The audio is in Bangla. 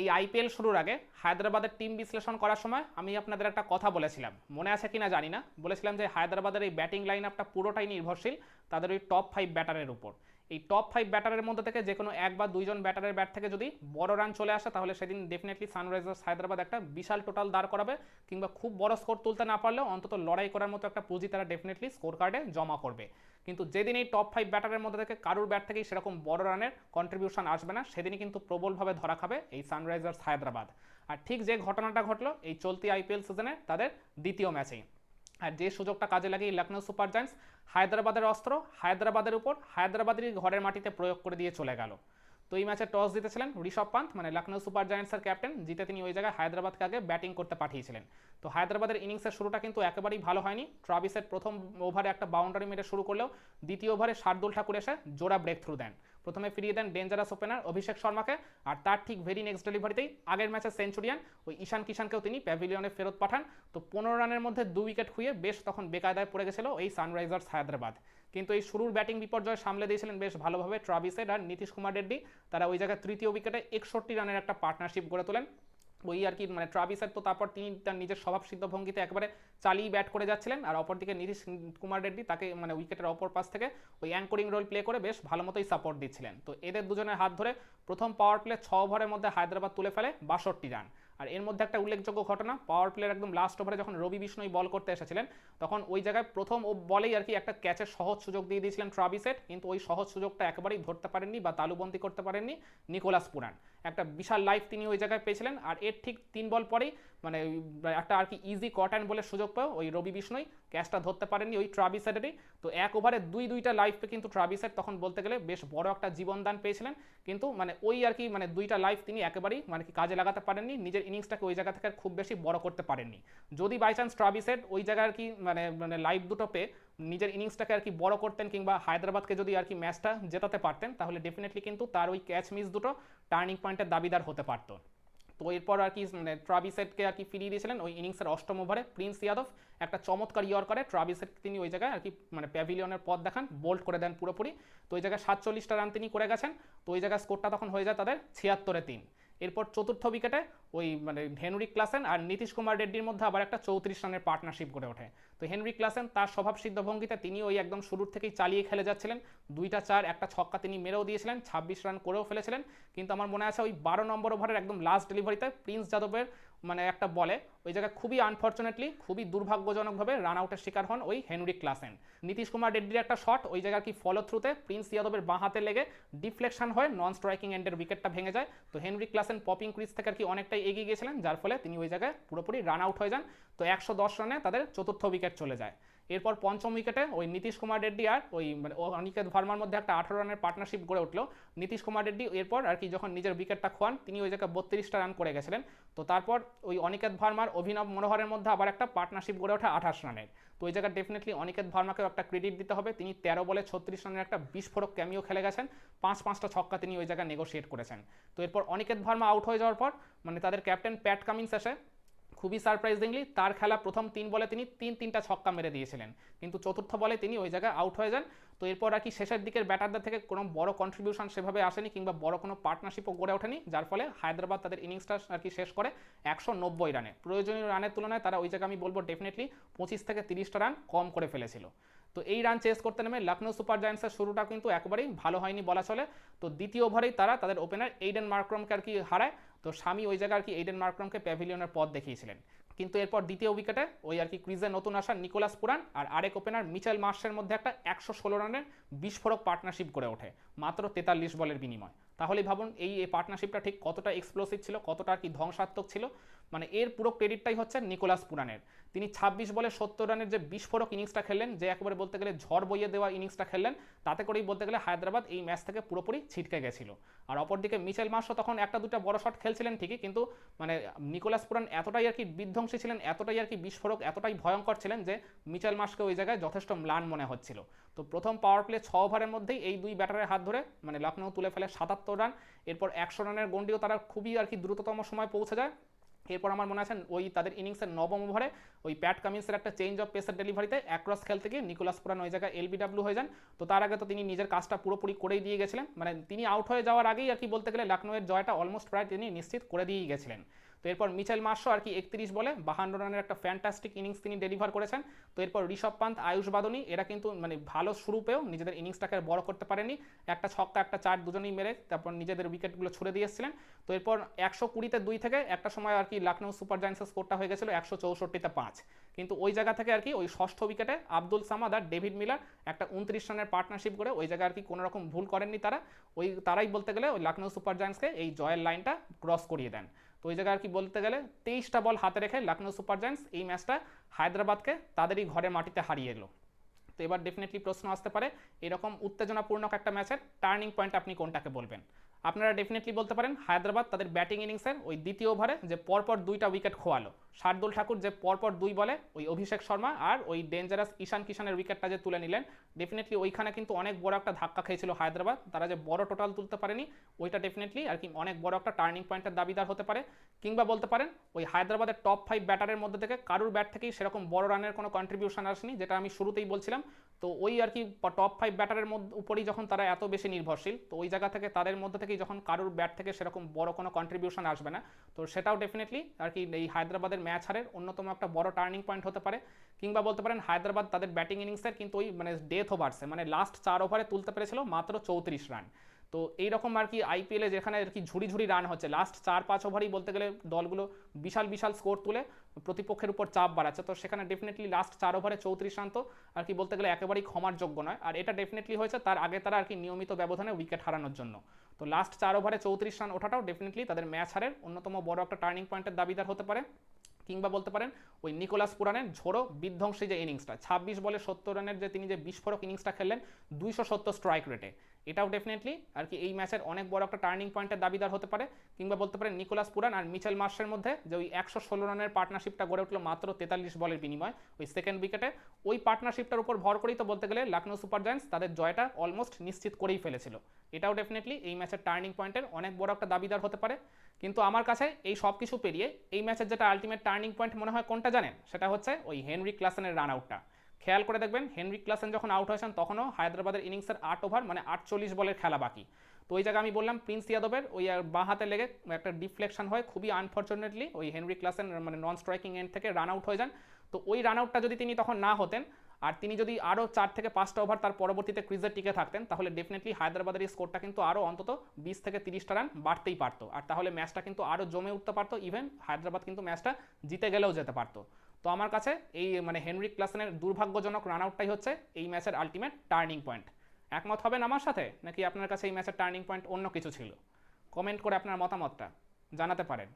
এই আইপিএল শুরুর আগে হায়দ্রাবাদের টিম বিশ্লেষণ করার সময় আমি আপনাদের একটা কথা বলেছিলাম। মনে আছে কিনা জানি না। বলেছিলাম যে হায়দ্রাবাদের এই ব্যাটিং লাইন আপটা পুরোটাই নির্ভরশীল তাদের ওই টপ ফাইভ ব্যাটারের উপর। এই টপ ফাইভ ব্যাটারের মধ্যে থেকে যে কোনো এক বা দুইজন ব্যাটারের ব্যাট থেকে যদি বড় রান চলে আসে, তাহলে সেদিন ডেফিনেটলি সানরাইজার্স হায়দ্রাবাদ একটা বিশাল টোটাল দাঁড় করাবে কিংবা খুব বড় স্কোর তুলতে না পারলেও অন্তত লড়াই করার মতো একটা পুঁজি তারা ডেফিনেটলি স্কোর কার্ডে জমা করবে। কিন্তু যেদিন এই টপ ফাইভ ব্যাটারের মধ্যে থেকে কারুর ব্যাট থেকেই সেরকম বড় রানের কন্ট্রিবিউশন আসবে না, সেদিনই কিন্তু প্রবলভাবে ধরা খাবে এই সানরাইজার্স হায়দ্রাবাদ। আর ঠিক যে ঘটনাটা ঘটলো, এই চলতি আইপিএল সিজনে তাদের দ্বিতীয় ম্যাচেই আর যে সুযোগটা কাজে লাগিয়ে লখনৌ সুপার জায়ান্টস হায়দ্রাবাদের অস্ত্র, হায়দ্রাবাদের উপর হায়দ্রাবাদেরই ঘরের মাটিতে প্রয়োগ করে দিয়ে চলে গেল। তো এই ম্যাচে টস জিতেছিলেন ঋষভ পান্থ মানে লখনৌ সুপার জায়ান্টসের ক্যাপ্টেন, জিতে তিনি ওই জায়গায় হায়দ্রাবাদকে আগে ব্যাটিং করতে পাঠিয়েছিলেন। তো হায়দ্রাবাদের ইনিংসের শুরুটা কিন্তু একেবারেই ভালো হয়নি। ট্রাভিসের প্রথম ওভারে একটা বাউন্ডারি মেরে শুরু করলেও দ্বিতীয় ওভারে শার্দুল ঠাকুর এসে জোড়া ব্রেক থ্রু দেন। প্রথমে ফিরিয়ে দেন ডেঞ্জারাস ওপেনার অভিষেক শর্মাকে, আর তার ঠিক ভেরি নেক্সট ডেলিভারিতেই আগের ম্যাচে সেঞ্চুরিয়ান ওই ঈশান কিষানকেও তিনি প্যাভিলিয়নে ফেরত পাঠান। তো পনেরো রানের মধ্যে দু উইকেট খুঁয়ে বেশ তখন বেকায়দায় পড়ে গেছিল এই সানরাইজার্স হায়দ্রাবাদ। কিন্তু এই শুরুর ব্যাটিং বিপর্যয় সামলে দিয়েছিলেন বেশ ভালোভাবে ট্রাভিসেড আর নীতিশ কুমার রেড্ডি। তারা ওই জায়গায় তৃতীয় উইকেটে একষট্টি রানের একটা পার্টনারশিপ গড়ে তোলেন। ওই আর কি মানে ট্রাভিসের তো তারপর তিনি তার নিজের স্বভাবসিদ্ধ ভঙ্গিতে একবারে চালিয়ে ব্যাট করে যাচ্ছিলেন আর অপরদিকে নীতিশ কুমার রেড্ডি তাকে মানে উইকেটের অপর পাশ থেকে ওই অ্যাঙ্করিং রোল প্লে করে বেশ ভালো মতোই সাপোর্ট দিচ্ছিলেন। তো এদের দুজনের হাত ধরে প্রথম পাওয়ার প্লে ছ ওভারের মধ্যে হায়দ্রাবাদ তুলে ফেলে বাষট্টি রান আর এর মধ্যে একটা উল্লেখযোগ্য ঘটনা পাওয়ার প্লের একদম লাস্ট ওভারে যখন রবি বিষ্ণই বল করতে এসেছিলেন, তখন ওই জায়গায় প্রথম ও বলেই আর কি একটা ক্যাচের সহজ সুযোগ দিয়ে দিয়েছিলেন ট্রাভিসেট কিন্তু ওই সহজ সুযোগটা একেবারেই ধরতে পারেননি বা তালুবন্দি করতে পারেননি নিকোলাস পুরান। একটা বিশাল লাইফ তিনি ওই জায়গায় পেয়েছিলেন। আর এর ঠিক তিন বল পরেই মানে একটা আর কি ইজি কট অ্যান্ড বলে সুযোগ পেয়েও ওই রবি বিষ্ণই ক্যাচটা ধরতে পারেননি ওই ট্রাভিসেটেরই তো এক ওভারে দুই দুইটা লাইফে কিন্তু ট্রাভিসেট তখন বলতে গেলে বেশ বড় একটা জীবনদান পেয়েছিলেন। কিন্তু মানে ওই আর কি মানে দুইটা লাইফ তিনি একেবারেই মানে কি কাজে লাগাতে পারেননি, নিজের ইনিংসটাকে ওই জায়গা থেকে খুব বেশি বড় করতে পারেননি। যদি বাই চান্স ট্রাভিসেট ওই জায়গায় আর কি মানে মানে লাইফ দুটো পেয়ে নিজের ইনিংসটাকে আর কি বড় করতেন কিংবা হায়দ্রাবাদকে যদি আর কি ম্যাচটা জেতাতে পারতেন, তাহলে ডেফিনেটলি কিন্তু তার ওই ক্যাচ মিস দুটো টার্নিং পয়েন্টের দাবিদার হতে পারতো। তো এরপর আর কি মানে ট্রাভিসেটকে আর কি ফিরিয়ে দিয়েছিলেন ওই ইনিংসের অষ্টম ওভারে প্রিন্স ইয়াদব একটা চমৎকার ইয়র করে। ট্রাভিসেট তিনি ওই জায়গায় আর কি মানে প্যাভিলিয়নের পথ দেখান বোল্ড করে দেন পুরোপুরি। তো ওই জায়গায় সাতচল্লিশটা রান তিনি করে গেছেন। তো ওই জায়গায় স্কোরটা তখন হয়ে যায় তাদের ছিয়াত্তরে তিন। এরপর চতুর্থ উইকেটে ওই মানে হেনরি ক্লাসেন আর নীতিশ কুমার রেড্ডির মধ্যে আবার একটা চৌত্রিশ রানের পার্টনারশিপ গড়ে ওঠে। তো হেনরি ক্লাসেন তার স্বভাব সিদ্ধ ভঙ্গিতে তিনি ওই একদম শুরুর থেকেই চালিয়ে খেলে যাচ্ছিলেন। দুইটা চার, একটা ছক্কা তিনি মেরেও দিয়েছিলেন, ছাব্বিশ রান করেও ফেলেছিলেন। কিন্তু আমার মনে আছে ওই বারো নম্বর ওভারের একদম লাস্ট ডেলিভারিতে প্রিন্স যাদবের মানে একটা বলে, ওই জায়গায় খুবই আনফর্চুনেটলি খুবই দুর্ভাগ্যজনকভাবে রান আউটের শিকার হন ওই হেনরি ক্লাসেন। নীতিশ কুমার রেড্ডির একটা শট ওই জায়গায় কি ফলো থ্রুতে প্রিন্স যাদবের বাঁ হাতে লেগে ডিফ্লেকশন হয়ে নন স্ট্রাইকিং এন্ডের উইকেটটা ভেঙে যায়। তো হেনরি ক্লাসেন পপিং ক্রিজ থেকে আর কি অনেকটাই এগিয়ে গিয়েছিলেন, যার ফলে তিনি ওই জায়গায় পুরোপুরি রান আউট হয়ে যান। তো একশো দশ রানে তাদের চতুর্থ উইকেট চলে যায়। এরপর পঞ্চম উইকেটে ওই নীতিশ কুমার রেড্ডি আর ওই মানে অনিকেত ভার্মার মধ্যে একটা আঠারো রানের পার্টনারশিপ গড়ে উঠল। নীতিশ কুমার রেড্ডি এরপর আর কি যখন নিজের উইকেটটা খোয়ান, তিনি ওই জায়গায় বত্রিশটা রান করে গেছিলেন। তো তারপর ওই অনিকেত ভার্মার, অভিনব মনোহরের মধ্যে আবার একটা পার্টনারশিপ গড়ে ওঠে আঠাশ রানের। তো ওই জায়গায় ডেফিনেটলি অনিকেত ভার্মাকেও একটা ক্রেডিট দিতে হবে। তিনি তেরো বলে ছত্রিশ রানের একটা বিস্ফোরক ক্যামিও খেলে গেছেন। পাঁচ পাঁচটা ছক্কা তিনি ওই জায়গায় নেগোশিয়েট করেছেন। তো এরপর অনিকেত ভার্মা আউট হয়ে যাওয়ার পর মানে তাদের ক্যাপ্টেন প্যাট কামিন্স এসে খুবই সারপ্রাইজিংলি, তার খেলা প্রথম তিন বলে তিনি তিন তিনটা ছক্কা মেরে দিয়েছিলেন। কিন্তু চতুর্থ বলে তিনি ওই জায়গায় আউট হয়ে যান। তো এরপর আর কি শেষের দিকের ব্যাটারদের থেকে কোনো বড় কন্ট্রিবিউশন সেভাবে আসেনি কিংবা বড় কোনো পার্টনারশিপও গড়ে ওঠেনি, যার ফলে হায়দ্রাবাদ তাদের ইনিংসটা আর কি শেষ করে একশো নব্বই রানে। প্রয়োজনীয় রানের তুলনায় তারা ওই জায়গায় আমি বলব ডেফিনেটলি পঁচিশ থেকে তিরিশটা রান কম করে ফেলেছিল। তো এই রান চেস করতে নেমে লখনৌ সুপার জায়ান্টসের শুরুটা কিন্তু একেবারেই ভালো হয়নি বলা চলে। তো দ্বিতীয় ওভারেই তারা তাদের ওপেনার এইডেন মার্ক্রমকে আর কি হারায়। তো স্বামী ওই জায়গায় আর কি এইডেন মার্ক্রমকে প্যাভিলিয়নের পথ দেখিয়েছিলেন। কিন্তু এরপর দ্বিতীয় উইকেটে ওই আর কি ক্রিজে নতুন আসা নিকোলাস পুরান আর আরেক ওপেনার মিচেল মার্শের মধ্যে একটা একশো ষোলো রানের বিস্ফোরক পার্টনারশিপ গড়ে ওঠে, মাত্র তেতাল্লিশ বলের বিনিময়। তাহলে ভাবুন, এই এই পার্টনারশিপটা ঠিক কতটা এক্সপ্লোসিভ ছিল, কতটা আর কি ধ্বংসাত্মক ছিল? মানে এর পুরো ক্রেডিটটাই হচ্ছে নিকোলাস পুরানের। তিনি ছাব্বিশ বলে সত্তর রানের যে বিস্ফোরক ইনিংসটা খেললেন, যে একবারে বলতে গেলে ঝড় বইয়ে দেওয়া ইনিংসটা খেললেন, তাতে করেই বলতে গেলে হায়দ্রাবাদ এই ম্যাচ থেকে পুরোপুরি ছিটকে গেছিল। আর অপরদিকে মিচেল মাসও তখন একটা দুটা বড় শট খেলছিলেন ঠিকই, কিন্তু মানে নিকোলাস পুরান এতটাই আর কি বিধ্বংসী ছিলেন, এতটাই আর কি বিস্ফোরক, এতটাই ভয়ঙ্কর ছিলেন যে মিচেল মাসকে ওই জায়গায় যথেষ্ট ম্লান মনে হচ্ছিল। তো প্রথম পাওয়ার প্লে ছ ওভারের মধ্যেই এই দুই ব্যাটারের হাত ধরে মানে লখনৌ তুলে ফেলে সাতাত্তর রান এরপর একশো রানের গন্ডিও তারা খুবই আর কি দ্রুততম সময় পৌঁছে যায়। এরপর আমার মনে আছে ওই তাদের ইনিংসের নবম ওভারে ওই প্যাট কামিন্সের একটা চেঞ্জ অফ পেসের ডেলিভারিতে অ্যাক্রস খেলতে গিয়ে নিকোলাস পুরান ওই জায়গায় এলবিডাব্লিউ হয়ে যান। তো তার আগে তো তিনি নিজের কাজটা পুরোপুরি করেই দিয়ে গেছিলেন। মানে তিনি আউট হয়ে যাওয়ার আগেই আর কি বলতে গেলে লখনৌয়ের জয়টা অলমোস্ট প্রায় তিনি নিশ্চিত করে দিয়েই গেছিলেন। তো এরপর মিচেল মার্শো আর কি একত্রিশ বলে, বাহান্ন রানের একটা ফ্যান্টাস্টিক ইনিংস তিনি ডেলিভার করেছেন। তো এরপর ঋষভ পান্ত, আয়ুষ বাদনী, এরা কিন্তু মানে ভালো শুরু পেয়েও নিজেদের ইনিংসটাকে বড় করতে পারেনি। একটা ছক্কা, একটা চার দুজনেই মেরে তারপর নিজেদের উইকেটগুলো ছুড়ে দিয়ে এসেছিলেন। তো এরপর একশো কুড়িতে দুই থেকে একটা সময় আর কি লখনৌ সুপার জায়ান্টসের স্কোরটা হয়ে গেছিল একশো চৌষট্টিতে পাঁচ। কিন্তু ওই জায়গা থেকে আর কি ওই ষষ্ঠ উইকেটে আব্দুল সামাদ আর ডেভিড মিলার একটা উনত্রিশ রানের পার্টনারশিপ করে ওই জায়গায় আর কি কোনো রকম ভুল করেননি তারা। ওই তারাই বলতে গেলে ওই লখনৌ সুপার জায়ান্টসকে এই জয়ের লাইনটা ক্রস করিয়ে দেন। তো ওই জায়গায় আর কি বলতে গেলে তেইশটা বল হাতে রেখে লখনৌ সুপার জায়ান্টস এই ম্যাচটা হায়দ্রাবাদকে তাদেরই ঘরে মাটিতে হারিয়ে এলো। তো এবার ডেফিনেটলি প্রশ্ন আসতে পারে, এরকম উত্তেজনাপূর্ণক একটা ম্যাচের টার্নিং পয়েন্ট আপনি কোনটাকে বলবেন? আপনারা ডেফিনেটলি বলতে পারেন, হায়দ্রাবাদ তাদের ব্যাটিং ইনিংসের ওই দ্বিতীয় ওভারে যে পরপর দুইটা উইকেট খোয়ালো। শার্দুল ঠাকুর যে পরপর দুই বলে, ওই অভিষেক শর্মা আর ওই ডেঞ্জারাস ঈশান কিষানের উইকেটটা যে তুলে নিলেন ডেফিনেটলি ওইখানে কিন্তু অনেক বড় একটা ধাক্কা খেয়েছিল হায়দ্রাবাদ। তারা যে বড় টোটাল তুলতে পারেনি, ওইটা ডেফিনেটলি আর কি অনেক বড় একটা টার্নিং পয়েন্টের দাবিদার হতে পারে। কিংবা বলতে পারেন, ওই হায়দ্রাবাদের টপ ফাইভ ব্যাটারের মধ্যে থেকে কারুর ব্যাট থেকেই সেরকম বড় রানের কোনো কন্ট্রিবিউশন আসেনি, যেটা আমি শুরুতেই বলছিলাম। তো ওই আর কি টপ ফাইভ ব্যাটারের মধ্যে উপরেই যখন তারা এত বেশি নির্ভরশীল, তো ওই জায়গা থেকে তাদের মধ্যে থেকেই যখন কারুর ব্যাট থেকে সেরকম বড় কোনো কন্ট্রিবিউশন আসবে না, তো সেটাও ডেফিনেটলি আর কি এই হায়দ্রাবাদের ম্যাচ হারের অন্যতম একটা বড় টার্নিং পয়েন্ট হতে পারে। কিংবা বলতে পারেন হায়দ্রাবাদ তাদের ব্যাটিং ইনিংসের কিন্তু ওই মানে ডেথ ওভার্সে মানে লাস্ট চার ওভারে তুলতে পেরেছিল মাত্র চৌত্রিশ রান তো এইরকম আর কি আইপিএলে যেখানে আর কি ঝুড়ি ঝুড়ি রান হচ্ছে লাস্ট চার পাঁচ ওভারই বলতে গেলে দলগুলো বিশাল বিশাল স্কোর তুলে প্রতিপক্ষের উপর চাপ বাড়াচ্ছে। তো সেখানে ডেফিনেটলি লাস্ট চার ওভারে চৌত্রিশ রান তো আর কি বলতে গেলে একেবারেই ক্ষমার যোগ্য নয়। আর এটা ডেফিনেটলি হয়েছে তার আগে তারা আর কি নিয়মিত ব্যবধানে উইকেট হারানোর জন্য। তো লাস্ট চার ওভারে চৌত্রিশ রান ওঠাটাও ডেফিনেটলি তাদের ম্যাচ হারের অন্যতম বড় একটা টার্নিং পয়েন্টের দাবিদার হতে পারে। কিংবা বলতে পারেন, ওই নিকোলাস পুরানের ঝোড়ো বিধ্বংসী যে ইনিংসটা ছাব্বিশ বলে সত্তর রানের যে তিনি যে বিস্ফোরক ইনিংসটা খেললেন, দুইশো সত্তর স্ট্রাইক রেটে এটাও ডেফিনেটলি আর কি এই ম্যাচের অনেক বড় একটা টার্নিং পয়েন্টের দাবিদার হতে পারে, কিংবা বলতে পারে নিকোলাস পুরান আর মিচেল মার্শের মধ্যে যে ওই একশো ষোলো রানের পার্টনারশিপটা গড়ে উঠল মাত্র তেতাল্লিশ বলের বিনিময়, ওই সেকেন্ড উইকেটে ওই পার্টনারশিপটার উপর ভর করেই তো বলতে গেলে লখনৌ সুপার জায়ান্টস তাদের জয়টা অলমোস্ট নিশ্চিত করেই ফেলেছিল। এটাও ডেফিনেটলি এই ম্যাচের টার্নিং পয়েন্টের অনেক বড় একটা দাবিদার হতে পারে। কিন্তু আমার কাছে এই সব কিছু পেরিয়ে এই ম্যাচের যেটা আলটিমেট টার্নিং পয়েন্ট মনে হয় কোনটা জানেন? সেটা হচ্ছে ওই হেনরি ক্লাসেনের রান আউটটা খেয়াল করে দেখবেন হেনরি ক্লাসেন যখন আউট হয়েছেন, তখনও হায়দ্রাবাদের ইনিংসের আট ওভার মানে আটচল্লিশ বলের খেলা বাকি। তো ওই জায়গায় আমি বললাম, প্রিন্স ইয়াদবের ওই বাঁ হাতে লেগে একটা ডিফ্লেকশন হয়, খুবই আনফর্চুনেটলি ওই হেনরি ক্লাসেন মানে নন স্ট্রাইকিং এন্ড থেকে রান আউট হয়ে যান। তো ওই রান আউটটা যদি তিনি তখন না হতেন, আর তিনি যদি আরও চার থেকে পাঁচটা ওভার তার পরবর্তীতে ক্রিজে টিকে থাকতেন, তাহলে ডেফিনেটলি হায়দ্রাবাদের এই স্কোরটা কিন্তু আরও অন্তত বিশ থেকে তিরিশটা রান বাড়তেই পারতো। আর তাহলে ম্যাচটা কিন্তু আরও জমে উঠতে পারতো ইভেন হায়দ্রাবাদ কিন্তু ম্যাচটা জিতে গেলেও যেতে পারতো। তো আমার কাছে এই মানে হেনরিক ক্লাসেনের দুর্ভাগ্যজনক রান আউটটাই হচ্ছে এই ম্যাচের আলটিমেট টার্নিং পয়েন্ট। একমত হবেন আমার সাথে? নাকি আপনার কাছে এই ম্যাচের টার্নিং পয়েন্ট অন্য কিছু ছিল? কমেন্ট করে আপনার মতামতটা জানাতে পারেন।